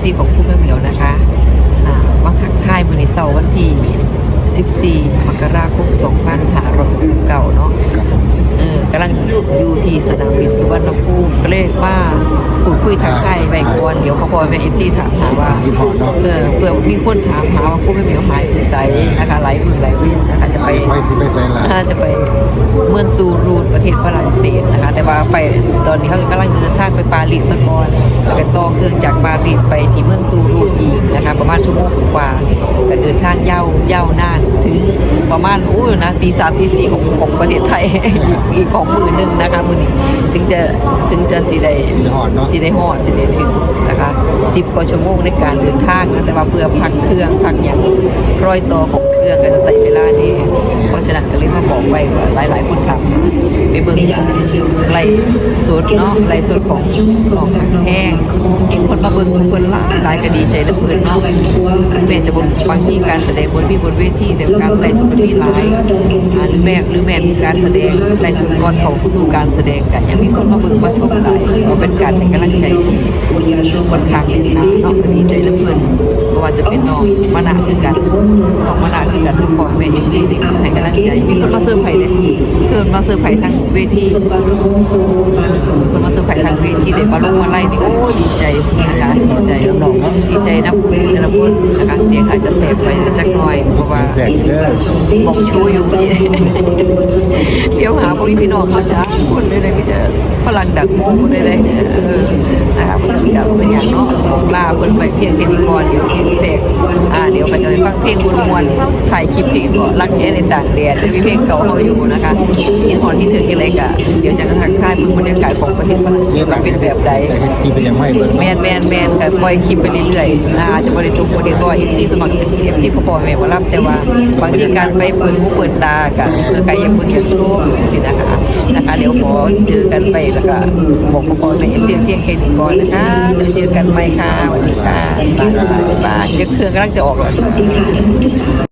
FC ของคุณแม่เหมียวนะคะอ่ามาทักทายวันนี้เสาร์วันที่ 14 มกราคม2569 เนาะครับผมเออกำลังอยู่ที่สนามบินสุวรรณภูมิก็เลยว่าพูดคุยทักทายไว้ก่อนเดี๋ยวพอพอแม่ FC ถามหาว่ากินหอดเนาะเออเผื่อมีคนถามหาว่าคุณแม่เหมียวหายไปไสนะคะหลายมือหลายวินนะคะจะไปไปสิไปใส่ละถ้าจะไป เมืองตูรูนประเทศฝรั่งเศสนะคะ แต่ว่าไปตอนนี้เขากำลังเดินทางไปปารีสสก่อนแล้วก็ต่อเครื่องจากปารีสไปที่เมืองตูรูนอีกนะคะ ประมาณชั่วโมงกว่าก็เดินทางยาวยาวนานถึงประมาณอู้นะตีสามตีสี่ของของประเทศไทยอีกอีกของมือหนึ่งนะคะมือนี้ถึงจะถึงจะสิได้กินหอดเนาะสิได้ฮอดสิได้ถึงนะคะ สิบกว่าชั่วโมงในการเดินทางนะแต่ว่าเพื่อพักเครื่องพักอย่างรอยต่อของเครื่องก็จะใส่เวลานี้เพราะฉะนั้นก็เลยมาบอกไว้ว่าหลาย ๆ คนทำ ไปเบิ่งไล่สดเนาะไล่สดของของแห้งมีคนมาเบิ่งเพิ่นหลายหลายก็ดีใจนะเพิ่นเนาะแม่จะบอกบางที่การแสดงบนพี่บนเวทีแต่การไล่สดมันมีหลายหรือแม่หรือแม่มีการแสดงไล่สดก่อนเขาสู่การแสดงกันยังมีคนมาเบิ่งมาชมหลายก็เป็นการให้กำลังใจที่คนข้างเด่นนาเนาะดีใจเหลือเกินเพราะว่าจะเป็นน้องมนาคือกันน้องมนาคือกันทุกคนแม่เอฟซีนี่ให้กำลังใจมีคนมาเซอร์ไพรส์เลยเพิ่นมาเซอร์ไพรส์ทางเวทีคนมาเซอร์ไพรส์ทางเวทีเลยมาลงมาไล่นี่โอ้ดีใจนะคะดีใจน้องดีใจนะแต่ละคนนะคะเสียงอาจจะแสบไปจักหน่อยเพราะว่าแสกอยู่เด้อบอกชูอยู่นี่เดี๋ยวหาพวกพี่น้องเขาจ้าคนเลยเลยพี่จะฝรั่งดักโมคนเลยเลยนะครับมันจะเป็นอย่างนาะลาเพิ่นไปเพียงแค่นี้ก่อนเดี๋ยวเสียงเสกอ่าเดี๋ยวก็จะไปฟังเพลงมวนๆถ่ายคลิปเพลงก็รักแย่ในต่างแดนมีเพลงเก่าเขาอยู่นะคะคิดฮอนที่ถึงอะไรกะเดี๋ยวจะกระทักทายเมืองบรรยากาศของประเทศฝรั่งเศสว่าเป็นแบบใดแต่ที่เป็นยังไม่เบิ่งแมนแมนแมนกันปล่อยคลิปไปเรื่อยๆนะอาจจะบริจุกบริตัวเอฟซีสมัครเอฟซีพอพอแม่มารับแต่ว่าบางทีการไปเปิดหูเปิดตากันคือใครยังเบิ่งยังรู้สินะคะนะคะเดี๋ยวขอเจอกันไปแล้วก็บอกพอพอแม่เอฟซีเพียงแค่นี้ก่อนนะคะเดี๋ยวเจอกันใหม่ค่ะสวัสดีค่ะบ๊ายบายบ๊ายบายเดี๋ยวเครื่องกำลังจะออกแล้ว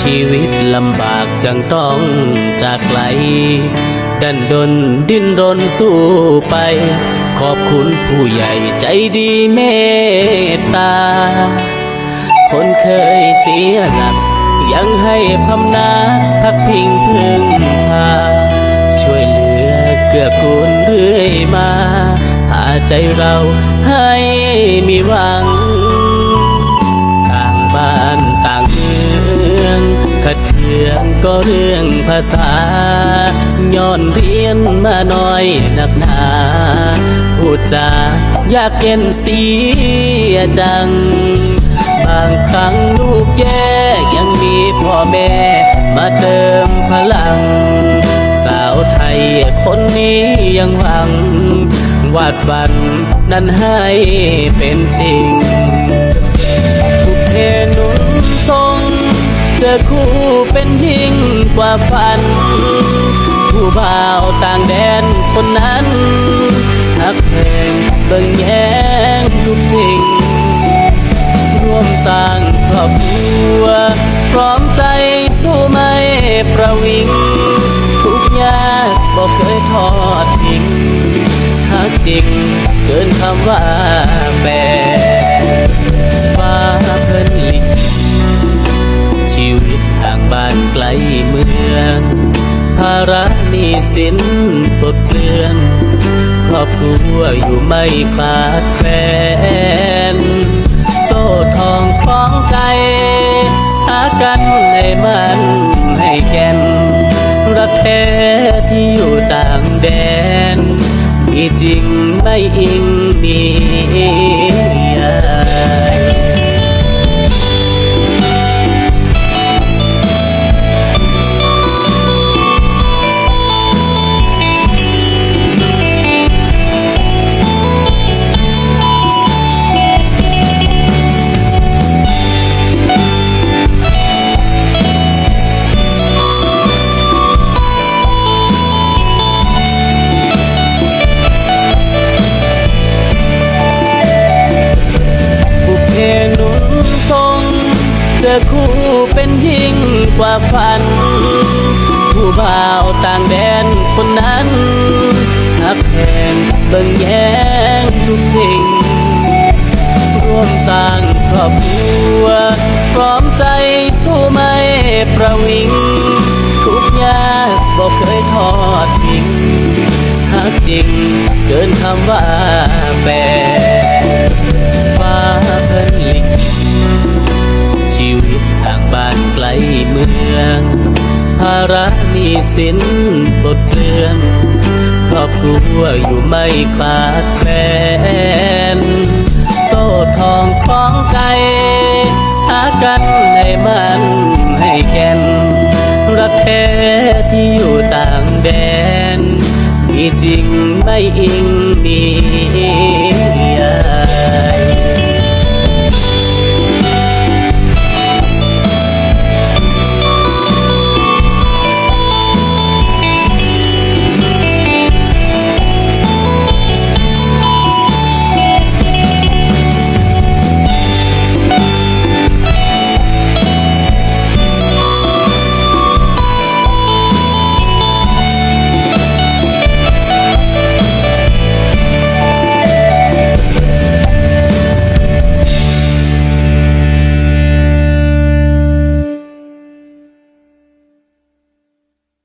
ชีวิตลำบากจังต้องจากไกล ดันดนดิ้นรนสู้ไป ขอบคุณผู้ใหญ่ใจดีเมตตา คนเคยเสียหลัก ยังให้พำนาพักพิงพึ่งพา ช่วยเหลือเกื้อกูลเรื่อยมา พาใจเราให้มีหวัง เคืองก็เรื่องภาษา ย้อนเรียนมาหน่อยหนักหนาพูดจายากเย็นเสียจัง บางครั้งลูกแย่ยังมีพ่อแม่ มาเติมพลัง สาวไทยคนนี้ยังหวัง วาดฝันนั้นให้เป็นจริงบุพเพนุนทรง เจอคู่เป็นยิ่งกว่าฝัน ผู้บ่าวต่างแดนคนนั้นนักเพลงเบิ่งแย้งทุกสิ่ง ร่วมสร้างครอบครัว พร้อมใจสู้ไม่ประวิง ทุกยากบอกเคยทอดทิ้งหักจริงเกินคำว่าแฟน สิ้นปลดเปลื้องครอบครัวอยู่ไม่ขาดแคลนโซ่ทองคล้องใจ หากันให้มันให้แก่น รักแท้ที่อยู่ต่างแดน มีจริงไม่อิงมี คนนั้นหักแพงเบิ่งแย้งทุกสิ่ง ร่วมสร้างครอบครัว พร้อมใจสู้ไม่ประวิง ทุกยากบอกเคยทอดทิ้งหักจริงเกินคำว่าแปรฟ้าเพิ่นลิขิตชีวิตทางบ้านไกลเมืองภาระ สินบทเรืองครอบครัวอยู่ไม่คลาดแคลนโซ่ทองคล้องใจ หากันให้มันให้แก่นรักแท้ที่อยู่ต่างแดน มีจริงไม่อิงมี